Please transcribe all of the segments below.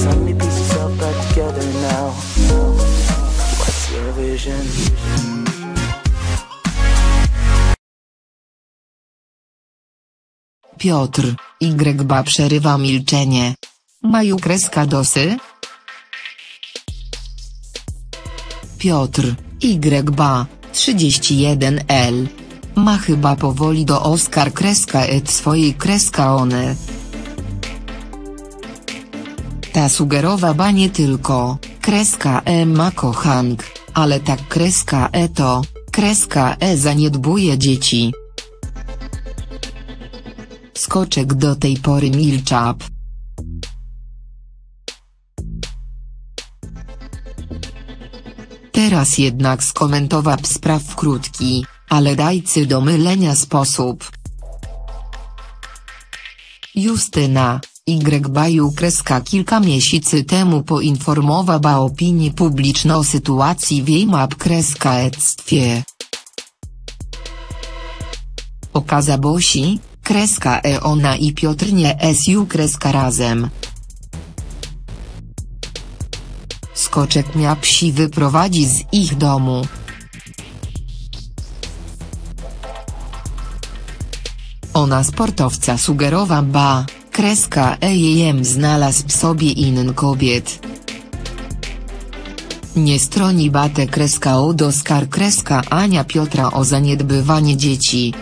Back together now. What's your vision? Piotr, Y przerywa milczenie. Maju kreska dosy? Piotr, Y ba, 31L. Ma chyba powoli do Oskar kreska et swojej kreska one. Ta sugerowa nie tylko, kreska E ma kochank, ale tak kreska E to, kreska E zaniedbuje dzieci. Skoczek do tej pory milczał. Teraz jednak skomentował spraw w krótki, ale dajcy do mylenia sposób. Justyna, Y Baju kreska kilka miesięcy temu poinformowała opinię publiczną o sytuacji w jej map kreska ectwie. Okaza Bosi, kreska e ona i Piotr nie su kreska razem. Skoczek miał psi wyprowadzić z ich domu. Ona sportowca sugerowa ba, kreska ejem znalazł sobie inny kobiet. Nie stroni bate kreska Odoskar kreska Ania Piotra o zaniedbywanie dzieci.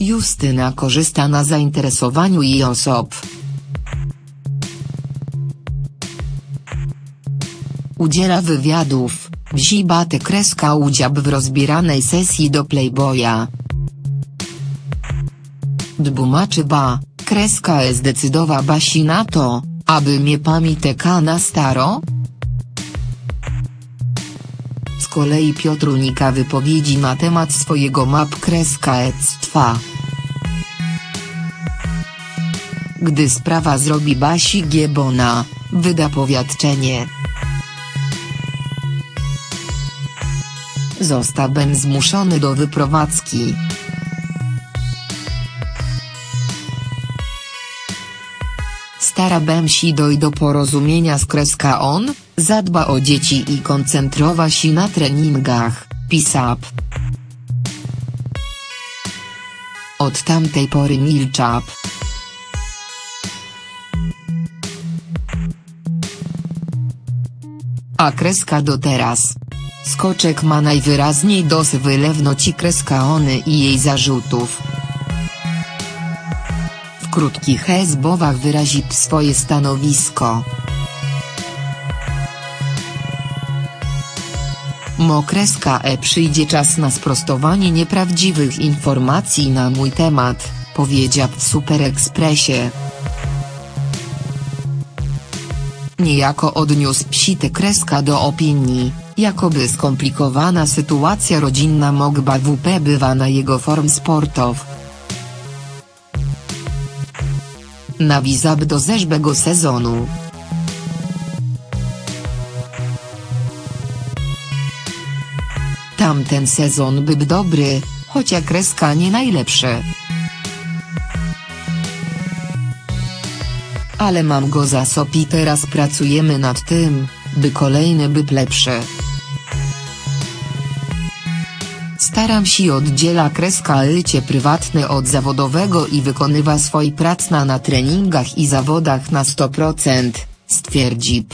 Justyna korzysta na zainteresowaniu jej osób. Udziela wywiadów, wzi bate kreska udział w rozbieranej sesji do Playboya. Dbumaczy ba, kreska e zdecydowa basi na to, aby mnie pamięteka na staro? Z kolei Piotr unika wypowiedzi na temat swojego map kreska ectwa. Gdy sprawa zrobi Basi Giebona, wyda powiadczenie. Zostałem zmuszony do wyprowadzki. Starałem się dojść do porozumienia z kreska on, zadba o dzieci i koncentrowa się na treningach, pisał. Od tamtej pory milczał. A kreska do teraz. Skoczek ma najwyraźniej dosy wylewności kreska ony i jej zarzutów. Krótkich hezbowach wyrazi swoje stanowisko. Mokreska E przyjdzie czas na sprostowanie nieprawdziwych informacji na mój temat, powiedział w Super Expressie. Niejako odniósł psite kreska do opinii, jakoby skomplikowana sytuacja rodzinna mogła WP bywa na jego form sportow. Nawizab do zeżbego sezonu. Tamten sezon był dobry, chociaż kreska nie najlepsze. Ale mam go za sop i teraz pracujemy nad tym, by kolejny był lepszy. Staram się oddziela kreska życie prywatne od zawodowego i wykonywa swój prac na, na treningach i zawodach na 100%, stwierdził.